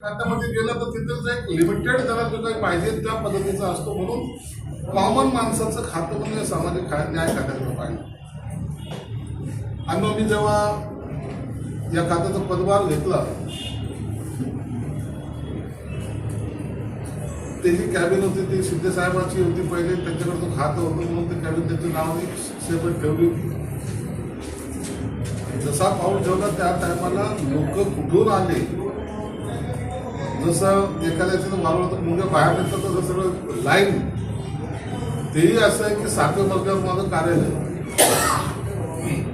खात्यामध्ये गेलं तर तिथं एक लिमिटेड त्याला जो काही पाहिजे त्या पद्धतीचा असतो म्हणून कॉमन माणसाचं खातं म्हणजे सामाजिक न्याय खात्याचं पाहिजे. आणि मी जेव्हा या खात्याचा पदभार घेतला त्याची कॅबिन होती ती शिंदे साहेबांची होती पहिले त्यांच्याकडे तो खातं होतं म्हणून ते कॅबिन त्यांचं नाव मी सेपरेट ठेवली होती. जसा पाऊल ठेवला त्या टायमाला लोक कुठून आले जसं एखाद्याचं वारवलं तर मुलगा बाहेर निघतात तसं सगळं लाईन तेही असं आहे की सातव्या मजल्यावर माझं कार्यालय.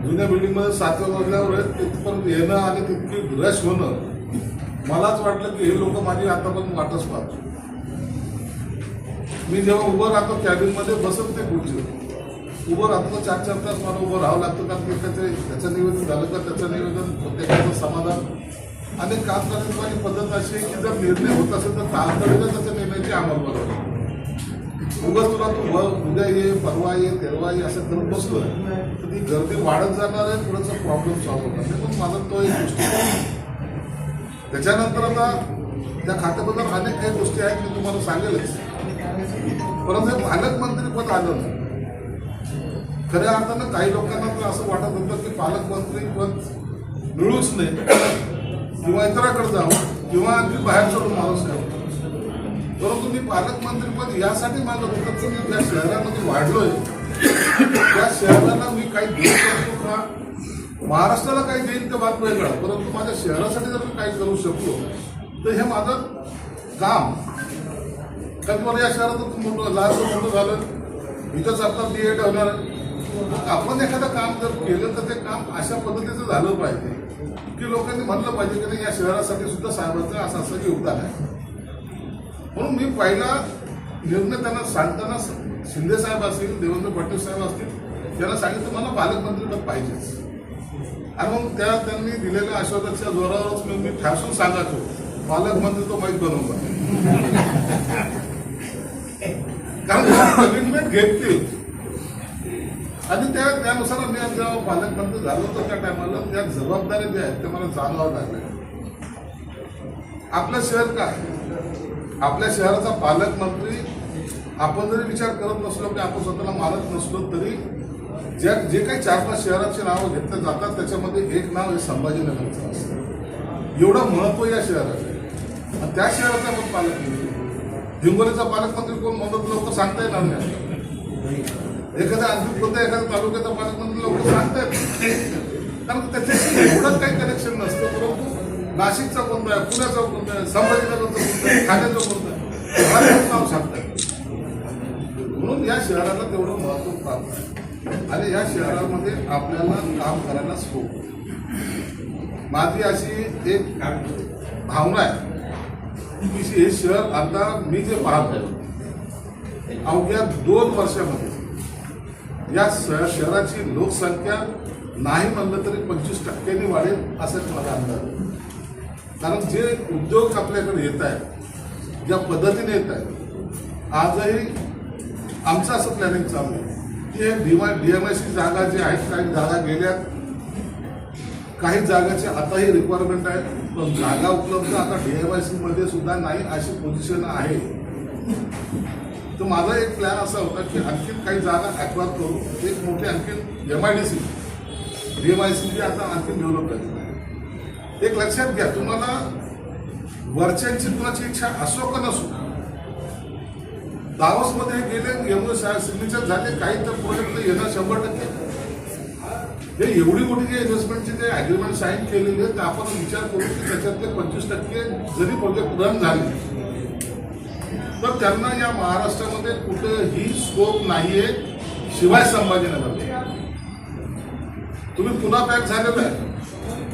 जुन्या बिल्डिंगमध्ये सातव्या मजल्यावर आहे तिथपर्यंत येणं आणि तितकी रश होणं मलाच वाटलं की हे लोक माझी आतापर्यंत वाटच पाहतो मी जेव्हा उभं राहतो कॅबिनमध्ये बसत ते खुर्ची उभं राहतो चार चार तास मला उभं राहावं लागतं कारण की त्याचे त्याचं निवेदन झालं का त्याचं निवेदन प्रत्येकाचं समाधान. आणि काम करण्याची पद्धत अशी आहे की जर निर्णय होत असेल तर तातडीनं त्याच्या निर्णयाची अंमलबजावणी उगाच तुला तू उद्या ये परवा ये तेरवा ये असं करून बसलो तर ती गर्दी वाढत जाणार आहे पुढचा प्रॉब्लेम सॉल्व्ह होणार नाही. पण माझा तो एक गोष्टी त्याच्यानंतर आता त्या खात्याबद्दल अनेक काही गोष्टी आहेत मी तुम्हाला सांगेलच. परंतु हे पालकमंत्रीपद आलं नाही. खऱ्या अर्थानं काही लोकांना तर असं वाटत होतं की पालकमंत्री पद मिळूच नाही. किंवा इतराकडे जावं किंवा अगदी बाहेर सोडून माणूस करावं परंतु मी पालकमंत्रीपद यासाठी माझं होतं की मी त्या शहरामध्ये वाढलोय त्या शहराला मी काही देऊ शकतो का? महाराष्ट्राला काही देईन ते बात वेगळा परंतु माझ्या शहरासाठी जर मी काही करू शकलो तर हे माझं काम. कारण मला या शहरात मोठं लहानचं मोठं झालं. इथंच आता बी एड होणार आपण एखादं काम जर केलं तर ते काम अशा पद्धतीचं झालं पाहिजे. की लोकांनी म्हणलं पाहिजे की नाही या शहरासाठी सुद्धा साहेबांचं असं असं योगदान आहे. म्हणून मी पहिला निर्णय त्यांना सांगताना शिंदे साहेब असतील देवेंद्र फडणवीस साहेब असतील त्यांना सांगितलं मला पालकमंत्रीपद पाहिजेच. आणि मग त्या त्यांनी दिलेल्या आश्वासनाच्या जोरावरच मी मी ठासून सांगायचो पालकमंत्री तो माहीत बनवला कारण कमिटमेंट घेतील. आणि त्या त्यानुसार मी जेव्हा पालकमंत्री झालो होतो त्या टायमाला. त्या जबाबदाऱ्या ज्या आहेत त्या मला जाणवावं लागल्या. आपलं शहर काय? आपल्या शहराचा पालकमंत्री आपण जरी विचार करत नसलो की आपण स्वतःला मानत नसलो तरी ज्या जे काही चार पाच शहराची नावं घेतली जातात त्याच्यामध्ये एक नाव हे संभाजीनगरचं असतं. एवढं महत्त्व या शहराचं आहे. आणि त्या शहराचा पण पालकमंत्री? हिंगोलीचा पालकमंत्री कोण? म्हणत लवकर सांगता येणार नाही. एखादा आणखी कोणत्या एखाद्या तालुक्याचा पालकमंत्री लोक सांगतात कारण त्याच्याशी एवढंच काही कनेक्शन नसतं परंतु नाशिकचा कोणता आहे पुण्याचा कोणता आहे संभाजीनगरचा कोणता आहे ठाण्याचा कोणता आहे नाव सांगतात म्हणून या शहराला तेवढं महत्त्व प्राप्त आहे. आणि या शहरामध्ये आपल्याला काम करायला स्कोप माझी अशी एक भावना आहे की हे शहर आता मी जे पाहत आहे अवघ्या दोन वर्षामध्ये या श- शहराची लोकसंख्या नाही म्हणलं तरी पंचवीस टक्क्यांनी वाढेल असं मला अंदाज कारण जे उद्योग आपल्याकडे येत आहेत ज्या पद्धतीने येत आहेत आजही आमचं असं प्लॅनिंग चालू आहे. की हे डीवाय सी जागा जे आहेत काही जागा गेल्यात काही जागाची आताही रिक्वायरमेंट आहे पण जागा उपलब्ध आता डी एम आय सीमध्ये सुद्धा नाही अशी पोझिशन आहे. तर माझा एक प्लॅन असा होता की आणखीन काही जागा ॲक्वायर करू. एक मोठी आणखीन M I D C DMIC जी आता आणखीन डेव्हलप झालेली एक लक्षात घ्या तुम्हाला वरच्यांची कुणाची इच्छा असो का नसो दावसमध्ये गेले एवढं सिग्नेचर झाले काही तर प्रोजेक्ट येणार शंभर टक्के. हे एवढी मोठी जे इन्व्हेस्टमेंटचे जे अग्रीमेंट साईन केलेले आहेत ते आपण विचार करू की त्याच्यातले पंचवीस टक्के जरी प्रोजेक्ट रन झाले तर त्यांना या महाराष्ट्रामध्ये कुठेही स्कोप नाहीये शिवाय संभाजीनगर तुम्ही पुन्हा पॅक झालेलं आहे.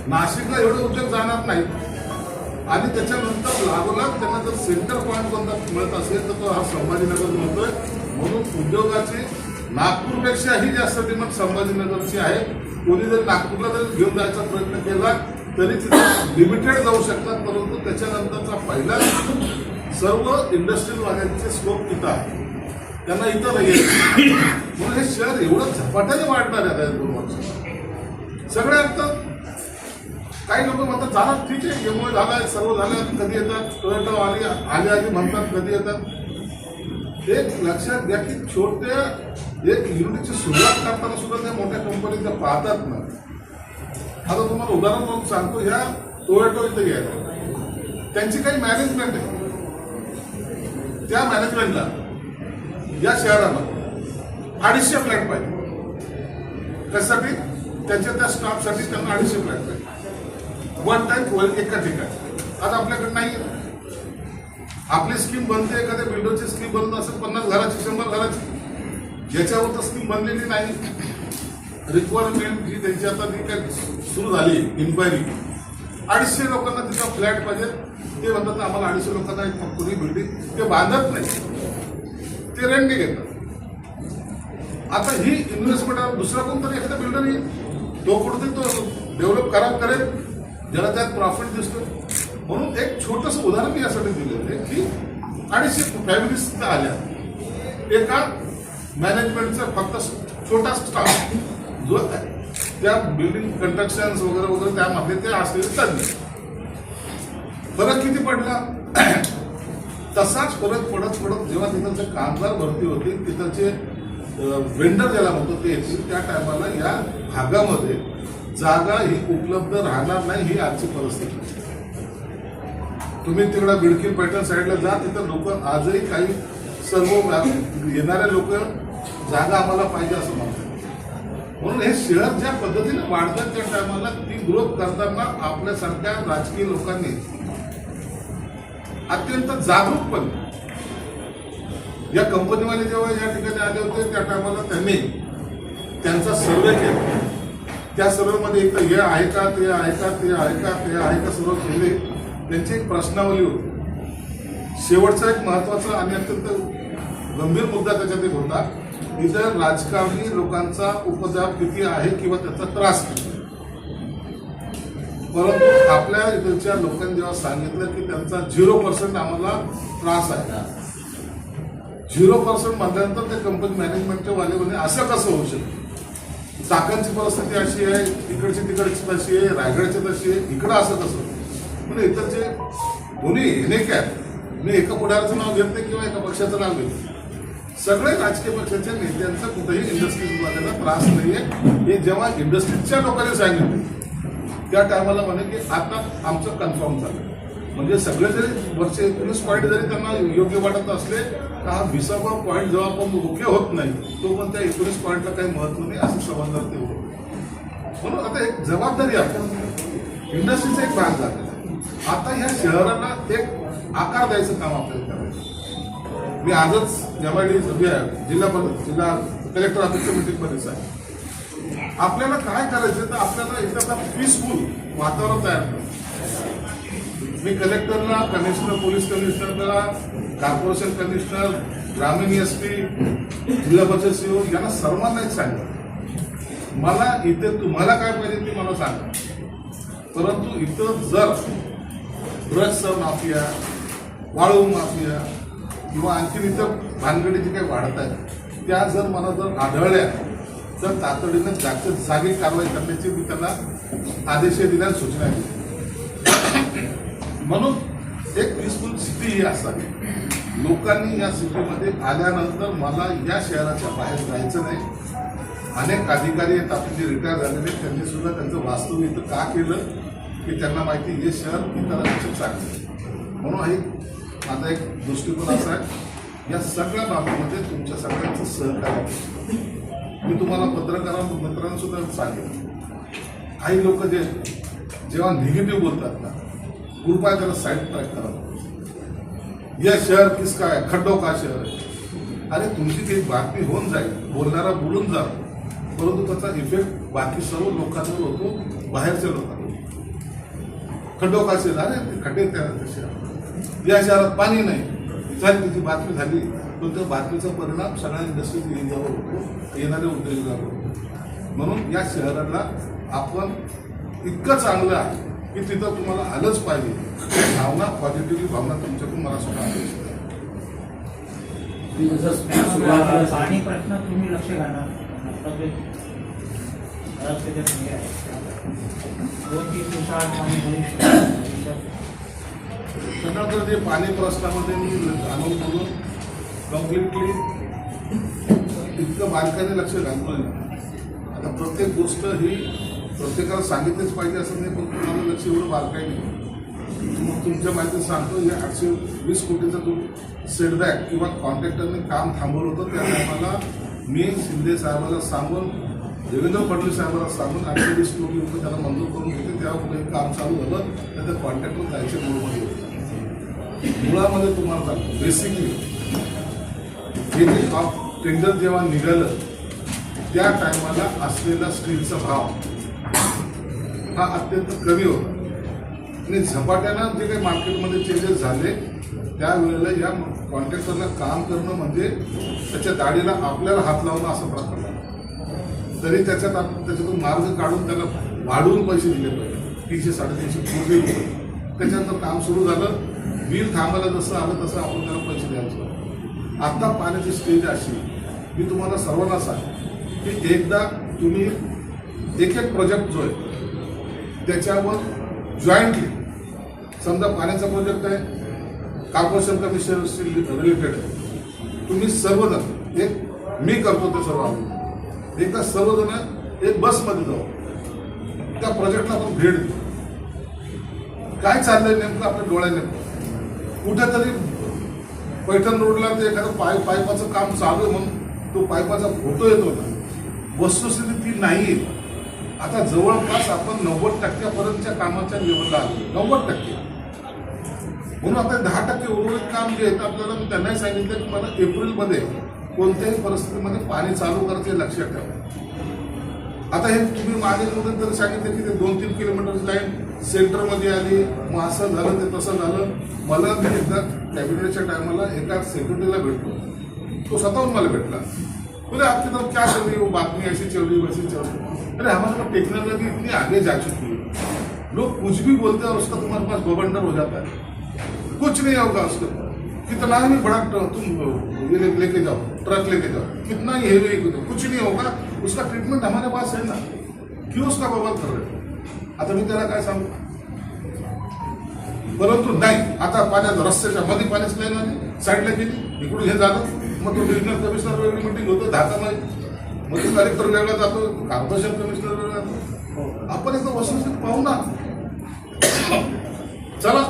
नाशिकला एवढे उद्योग जाणार नाहीत. आणि त्याच्यानंतर लागोलाग त्यांना जर सेंटर पॉईंट कोणता मिळत असेल तर तो हा संभाजीनगर मिळतोय. म्हणून उद्योगाची नागपूरपेक्षाही जास्त डिमांड संभाजीनगरची आहे. कोणी जर नागपूरला जर घेऊन जायचा प्रयत्न केला तरी तिथे लिमिटेड जाऊ शकतात परंतु त्याच्यानंतरचा पहिला सर्व इंडस्ट्रियल वाल्यांचे स्कोप तिथं आहे. त्यांना इथं नाही म्हणून हे शहर एवढं झपाट्याने वाढणार आहे दोन वर्षात. सगळ्यात काही लोक म्हणतात झाला ठीक आहे एमओ झाला सर्व झालं कधी येतात? टोयटो आली आले आधी म्हणतात कधी येतात? एक लक्षात घ्या की छोट्या एक युनिटची सुरुवात करताना सुद्धा त्या मोठ्या कंपनीच्या पाहतात ना. आता तुम्हाला उदाहरण म्हणून सांगतो ह्या टोयोटो इथे घ्यायला. त्यांची काही मॅनेजमेंट आहे. त्या मॅनेजमेंटला या शहराला अडीचशे फ्लॅट पाहिजे. त्यासाठी त्यांच्या त्या स्टाफसाठी त्यांना अडीचशे फ्लॅट पाहिजे. वन टाइम एका ठिकाणी. आता आपल्याकडे नाही आपली स्कीम बनते एखाद्या बिल्डरची स्कीम बनत असेल पन्नास घराची शंभर घराची. याच्यावर तर स्कीम बनलेली नाही. रिक्वायरमेंट जी त्यांची आता जी काय सुरू झाली इन्क्वायरी अडीचशे लोकांना तिथं फ्लॅट पाहिजे. ते म्हणतात आम्हाला अडीचशे लोकांना एक कुणी बिल्डिंग ते बांधत नाही. ते रेंट घेतात. आता ही इन्व्हेस्टमेंट दुसरा कोणतरी एखादा बिल्डर येईल. तो कुठेतरी तो डेव्हलप करा करेल. ज्याला त्यात प्रॉफिट दिसतो. म्हणून एक छोटस उदाहरण मी यासाठी दिले होते की अडीचशे फॅमिलीज आल्या. एका मॅनेजमेंटचा फक्त छोटा स्टाफ जो त्या बिल्डिंग कंस्ट्रक्शन वगैरे वगैरे त्यामध्ये ते असलेले तज्ञ. फरक किती पडला? तसाच फरक पडत पडत जेव्हा तिथं कामगार भरती होते तिथंचे वेंडर ज्याला म्हणतो ते येतील त्या टायमाला या भागामध्ये जागा ही उपलब्ध राहणार नाही ही आजची परिस्थिती. तुम्ही तिकडं बिडकी पैठण साईडला जा तिथं लोक आजही काही सर्व येणारे लोक जागा आम्हाला पाहिजे असं म्हणतात. म्हणून हे शहर ज्या पद्धतीने वाढतात त्या टायमाला ती ग्रोथ करताना आपल्यासारख्या राजकीय लोकांनी अत्यंत जागरूकपणे या कंपनीवाले जेव्हा या ठिकाणी आले होते त्या टायमाला त्यांनी त्यांचा सर्वे केला. त्या सर्वेमध्ये एक तर हे आहे का ते आहे का ते आहे का ते आहे का सर्व केले. त्यांची एक प्रश्नावली होती. शेवटचा एक महत्त्वाचा आणि अत्यंत गंभीर मुद्दा त्याच्यात एक होता इथं राजकारणी लोकांचा उपजाप किती आहे किंवा त्याचा त्रास किती परंतु आपल्या इकडच्या लोकांनी जेव्हा सांगितलं की त्यांचा झिरो पर्सेंट आम्हाला त्रास आहे. झिरो पर्सेंट म्हटल्यानंतर ते कंपनी मॅनेजमेंटच्या वाले म्हणे असं कसं होऊ शकतं? चाकांची परिस्थिती अशी आहे इकडची तिकडची तशी आहे रायगडची तशी आहे इकडं असं कसं म्हणजे इकडचे दोन्ही अनेक काय मी एका पुढाऱ्याचं नाव घेत नाही किंवा एका पक्षाचं नाव घेत सगळे राजकीय पक्षाच्या नेत्यांचा कुठेही इंडस्ट्रीज त्रास त्रास नाहीये. हे जेव्हा इंडस्ट्रीजच्या लोकांनी सांगितलं त्या टायमाला म्हणे की आता आमचं कन्फर्म झालं. म्हणजे सगळे जरी वरचे एकोणीस पॉईंट जरी त्यांना योग्य वाटत असले तर हा विसावा पॉईंट जेव्हा आपण योग्य होत नाही तो पण त्या एकोणीस पॉईंटला काही महत्त्व नाही असं समजणार ते होतं. म्हणून आता एक जबाबदारी आपण इंडस्ट्रीचा एक भाग झाला आता ह्या शहराला एक आकार द्यायचं काम आपल्याला करायचं मी आजच एम आय डी जिल्हा परिषद जिल्हा कलेक्टर ऑफिसच्या मीटिंगमध्येच आहे आपल्याला काय करायचं तर आपल्याला एखादा पीसफुल वातावरण तयार करायचं मी कलेक्टरला कमिशनर पोलीस कमिशनरला कॉर्पोरेशन कमिशनर ग्रामीण S P Zilla Parishad CO यांना सर्वांना एक सांगितलं मला इथे तुम्हाला काय पाहिजे ते मला सांगा. परंतु इथं जर ड्रग्सचा माफिया वाळू माफिया किंवा आणखी इतर भानगडी जे काही वाढत आहेत त्या जर मला जर आढळल्या तर तातडीनं जागच्या जागी कारवाई करण्याची मी त्यांना आदेश दिल्या सूचना दिली. म्हणून एक पीसफुल सिटी ही असावी. लोकांनी या सिटीमध्ये आल्यानंतर मला या शहराच्या बाहेर जायचं नाही. अनेक अधिकारी आहेत आपले जे रिटायर झालेले त्यांनी सुद्धा त्यांचं वास्तव इथं का केलं की त्यांना माहिती हे शहर इतरांपेक्षा चांगलं म्हणून एक माझा एक दृष्टिकोन असा आहे. या सगळ्या बाबतीमध्ये तुमच्या सगळ्यांचं सहकार्य मी तुम्हाला पत्रकारां मित्रांसुद्धा सांगेन. काही लोक जे जेव्हा निगेटिव्ह बोलतात ना कृपया त्याला साईड ट्रॅक करा. या शहर किस काय खड्डो का शहर अरे तुमची काही बातमी होऊन जाईल. बोलणारा बोलून जा परंतु त्याचा इफेक्ट बाकी सर्व लोकांवर होतो बाहेरच्या लोकांवर. खड्डो का शहर? अरे ते खड्डे त्या होते शहर या शहरात पाणी नाही. झाली तिची बातमी झाली. पण त्या बातमीचा परिणाम सगळ्या इंडस्ट्रीज एरियावर होतो. येणाऱ्या उद्योगावर होतो. म्हणून या शहराला आपण इतकं चांगलं आहे की तिथं तुम्हाला आलंच पाहिजे. भावना पॉझिटिव्हली भावना तुमच्याकडून मला सुद्धा सुरुवातीला पाणी प्रश्न तुम्ही लक्ष घाला. आता जे बराच त्याच्यात आहे. दोन तीन दिवसात पाणी प्रश्नामध्ये मी जाणून करून कम्प्लिटली इतकं बारकाईने लक्ष घालतोय. ना आता प्रत्येक गोष्ट ही प्रत्येकाला सांगितलीच पाहिजे असं नाही पण तुम्हाला लक्ष एवढं बारकाईने मग तुमच्या माहिती सांगतो हे आठशे वीस कोटीचं तो सेटबॅक किंवा कॉन्ट्रॅक्टरने काम थांबवलं होतं त्या टायमाला मी शिंदे साहेबाला सांगून देवेंद्र फडणवीस साहेबांना सांगून आठशे वीस कोटी रुपये त्याला मंजूर करून घेते तेव्हा कुठे काम चालू झालं तर त्या कॉन्ट्रॅक्टर जायचे मूळमध्ये. होतं मुळामध्ये तुम्हाला सांगतो बेसिकली हे जे ऑफ टेंडर जेव्हा निघालं त्या टायमाला असलेला स्टीलचा भाव हा अत्यंत कमी होता. आणि झपाट्यानं जे काही मार्केटमध्ये चेंजेस झाले त्यावेळेला या कॉन्ट्रॅक्टरला काम करणं म्हणजे त्याच्या दाढीला आपल्याला हात लावणं असं प्रकार तरी त्याच्यात आपण त्याच्यातून मार्ग काढून त्याला वाढवून पैसे दिले पाहिजे. तीनशे साडेतीनशे कोटी रुपये त्याच्यानंतर काम सुरू झालं. बिल थांबायला जसं आलं तसं आपण त्याला पैसे द्यायचं. आता पाण्याची स्टेज अशी मी तुम्हाला सर्वांना सांग की एकदा तुम्ही एक एक प्रोजेक्ट जो आहे त्याच्यावर जॉईंटली समजा पाण्याचा प्रोजेक्ट आहे कॉर्पोरेशन कमिशनशी रिलेटेड आहे. तुम्ही सर्वजण एक मी करतो ते सर्व आम्ही एकदा सर्वजण एक बसमध्ये जाऊ. त्या प्रोजेक्टला आपण भेट देऊ. काय चाललंय नेमकं आपल्या डोळ्याने? कुठेतरी पैठण रोडला ते एखादं पाय पाईपाचं काम चालू आहे म्हणून तो पाईपाचा फोटो येतो ना वस्तुस्थिती ती नाही आता जवळपास आपण नव्वद टक्क्यापर्यंतच्या कामाच्या लेवलला आलो नव्वद टक्के. म्हणून आता दहा टक्के उर्वरित काम जे आहे आपल्याला मी त्यांनाही सांगितलं की मला एप्रिलमध्ये कोणत्याही परिस्थितीमध्ये पाणी चालू करायचं लक्षात ठेवा. आता हे तुम्ही मागे मध्ये तर सांगितलं की ते दोन तीन किलोमीटर लाईन सेंटरमध्ये आली मग असं झालं ते तसं झालं. मला मी एकदा कॅबिनेटच्या टायमाला एका सेक्रेटरीला भेटलो. तो स्वतःहून मला भेटला. बोले आपकी तरफ क्या चल रही वो बातमी ऐसी चल रही हो, वैसी चल रही हो. अरे हमारे पास टेक्नोलॉजी इतनी आगे जा चुकी है। लोग कुछ भी बोलते हैं और उसका तुम्हारे पास गवर्नर हो जाता है। कुछ नहीं होगा उसके कितना ही बड़ा तुम ये ले- लेके जाओ ट्रक लेके जाओ कितना ही हेवी कुछ नहीं होगा। उसका ट्रीटमेंट हमारे पास है ना। क्यों उसका बवाल कर रहे हो? आता मी त्याला काय सांगू? परंतु नाही आता पाण्यात रस्त्याच्या मध्ये पाण्याच नाही ना साईडला गेली इकडून हे झालं. मग तो डिव्हिजनल कमिशनर वेगळी मिटिंग होतं नाही मग तो कलेक्टर वेगळा जातो कॉर्पोरेशन कमिशनर वेगळा जातो. आपण एकदा वस्तुस्थिती पाहू ना. चला.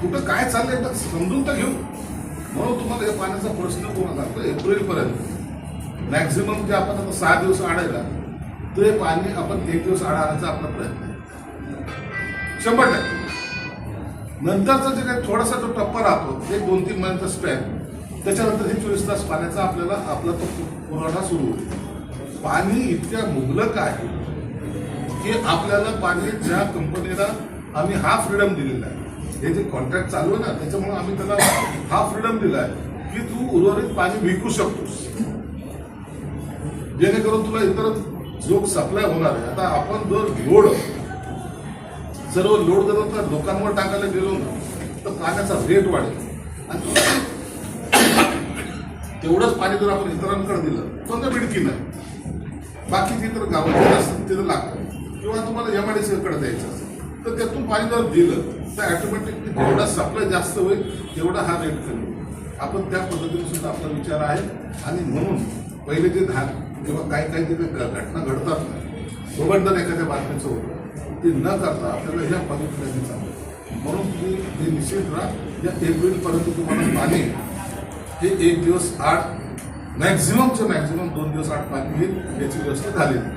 कुठं काय चाललंय एकदा समजून तर घेऊ. म्हणून तुम्हाला हे पाण्याचा प्रश्न पूर्ण झाला एप्रिलपर्यंत. मॅक्झिमम जे आपण आता सहा दिवस आणायला ते पाणी आपण एक दिवस आड आणायचा आपला प्रयत्न आहे. शंभर टक्के. नंतरचा जे काही थोडासा जो टप्पा राहतो एक दोन तीन महिन्याचा स्पॅन त्याच्यानंतर हे चोवीस तास पाण्याचा आपल्याला आपला तो पुरवठा सुरू होईल पाणी इतक्या मुबलक आहे की आपल्याला पाणी ज्या कंपनीला आम्ही हा फ्रीडम दिलेला आहे. हे जे कॉन्ट्रॅक्ट चालू आहे ना त्याच्यामुळे आम्ही त्याला हा फ्रीडम दिला आहे की तू उर्वरित पाणी विकू शकतोस. जेणेकरून तुला इतर जो सप्लाय होणार आहे आता आपण जर लोड जर लोड जर तर लोकांवर टाकायला गेलो ना तर पाण्याचा रेट वाढेल. आणि तेवढंच पाणी जर आपण इतरांकडे दिलं तर बिडकी नाही. बाकीचे इतर गावात असतात तिथं लागतं किंवा तुम्हाला एम आय डी सीकडे द्यायचं असेल तर त्यातून पाणी जर दिलं तर ऑटोमॅटिकली जेवढा सप्लाय जास्त होईल तेवढा हा रेट कमी होईल. आपण त्या पद्धतीने सुद्धा आपला विचार आहे. आणि म्हणून पहिले जे धान किंवा काही काही तिथे घ- घटना घडतात. ना एखाद्या बातमीचं होतं. ते न करता आपल्याला ह्या पद्धतीने सांगतो म्हणून तुम्ही हे निश्चित राहा या एप्रिलपर्यंत तुम्हाला पाणी हे एक दिवस आठ मॅक्झिममचं मॅक्झिमम दोन दिवस आठ पाणी येईल याची व्यवस्था झालेली